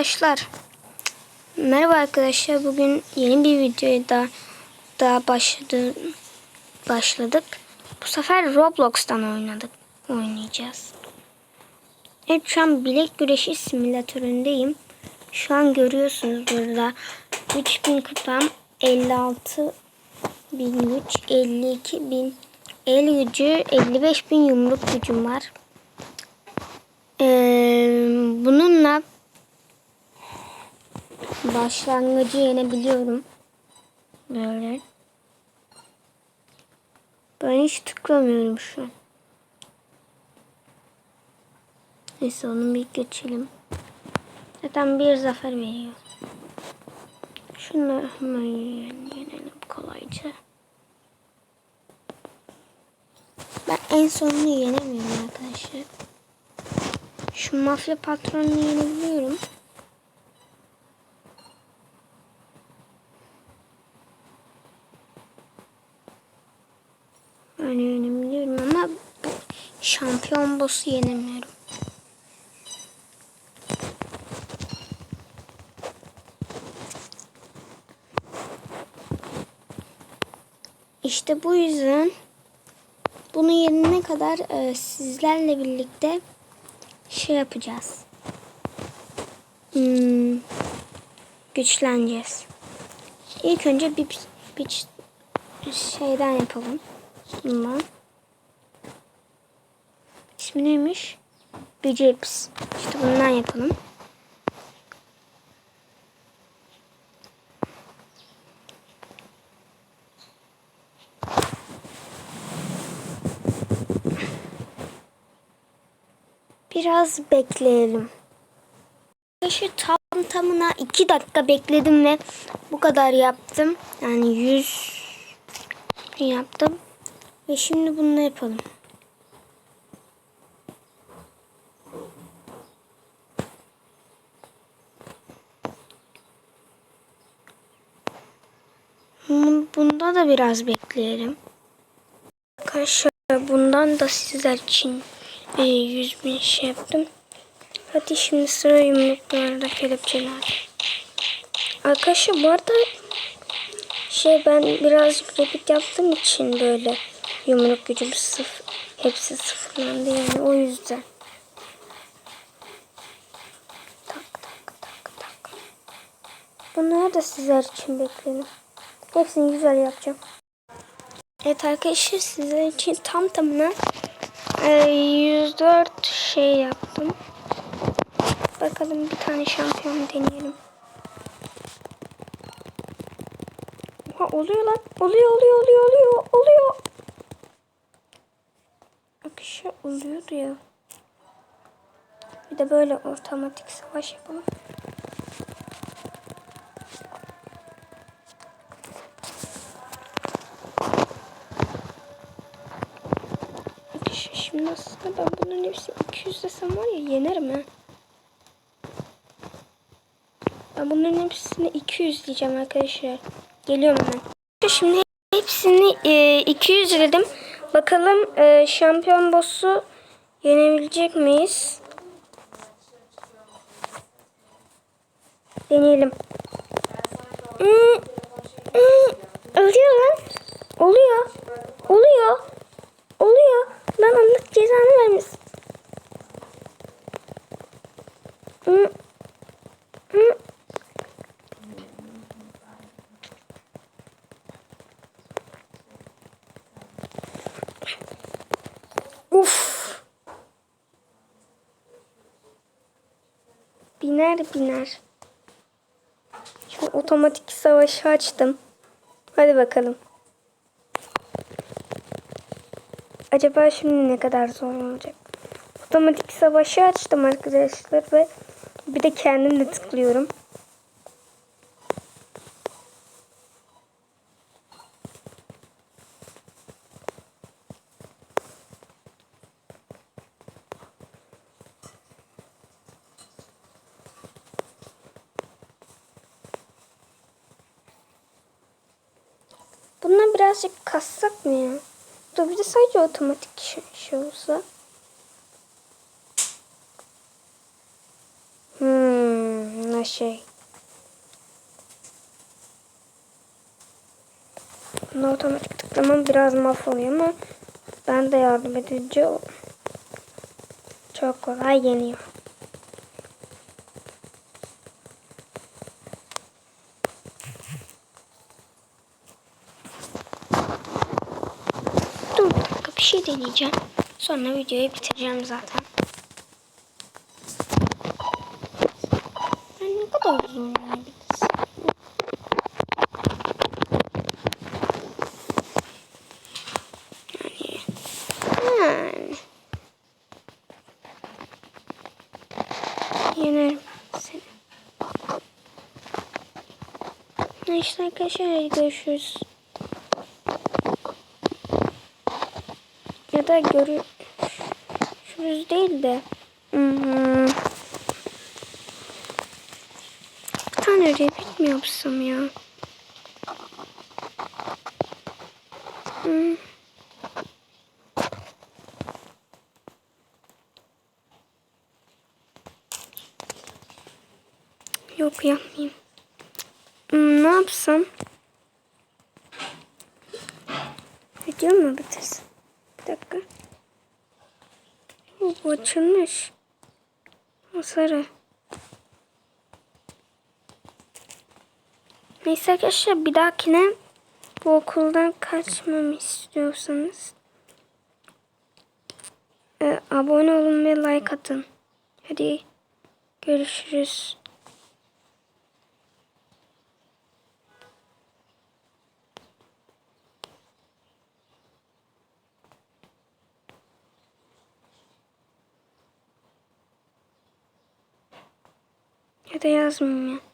Arkadaşlar merhaba arkadaşlar bugün yeni bir videoya da daha başladı başladık. Bu sefer Roblox'tan oynadık oynayacağız. Evet şu an bilek güreşi simülatöründeyim. Şu an görüyorsunuz burada 3000 kupam 56 bin güç 52 bin el gücü 55 bin yumruk gücüm var. Ee, bununla başlangıcı yenebiliyorum. Böyle. Ben hiç tıklamıyorum şu an. Neyse onu bir geçelim. Zaten bir zafer veriyor. Şunu hemen yenelim kolayca. Ben en sonunu yenemiyorum arkadaşlar. Şu mafya patronunu yenebiliyorum. Yani yenebiliyorum ama şampiyon boss'u yenemiyorum. İşte bu yüzden bunu yenene kadar e, sizlerle birlikte şey yapacağız. Hmm, güçleneceğiz. İlk önce bir, bir şeyden yapalım. Bundan. İsmi neymiş? Biceps. İşte bundan yapalım. Biraz bekleyelim. Şu tam tamına 2 dakika bekledim ve bu kadar yaptım. Yani 100 yaptım. Ve şimdi bunu yapalım. Bunda da biraz bekleyelim. Arkadaşlar bundan da sizler için e, 100 bin şey yaptım. Hadi şimdi sıra yumruklarda kelepçeler. Arkadaşlar bu arada şey ben birazcık rapid yaptığım için böyle yumruk gücüm sıfır. Hepsi sıfırlandı yani o yüzden. Tak tak tak tak. Bunları da sizler için bekledim. Hepsini güzel yapacağım. Evet arkadaşlar sizler için tam tamına e, 104 şey yaptım. Bakalım bir tane şampiyon deneyelim. Oha oluyor lan. Oluyor oluyor oluyor oluyor oluyor. Akışa oluyordu ya. Bir de böyle otomatik savaş yapalım. Şimdi aslında ben bunların hepsi 200 desem var ya yenerim ha. Ben bunların hepsini 200 diyeceğim arkadaşlar. Geliyorum hemen. Şimdi hepsini e, 200 dedim. Bakalım e, şampiyon boss'u yenebilecek miyiz? Deneyelim. Hmm, hmm, oluyor lan. Oluyor. Oluyor. Oluyor. Lan Allah cezanı. Hmm. Hmm. Biner biner. Şu otomatik savaşı açtım. Hadi bakalım. Acaba şimdi ne kadar zor olacak? Otomatik savaşı açtım arkadaşlar ve bir de kendim de tıklıyorum. Bundan birazcık kassak mı ya? Dur bir de sadece otomatik şey, olsa. Hmm, Ha şey. Bunda otomatik tıklamam biraz mahvoluyor ama ben de yardım edince o çok kolay yeniyor. Dur bir dakika bir şey deneyeceğim. Sonra videoyu bitireceğim zaten. Yani ne kadar uzun? Yani. Yenerim seni. İşte arkadaşlar görüşürüz. Ya da görüşürüz değil de. Hmm. Bir tane mi yapsam ya? Yok yapmayayım. Hmm, ne yapsam? Video mu bitirsin? Dakika. Bu açılmış. O sarı. Neyse arkadaşlar bir dahakine bu okuldan kaçmamı istiyorsanız e, abone olun ve like atın. Hadi görüşürüz. Ya da yazmayayım ya.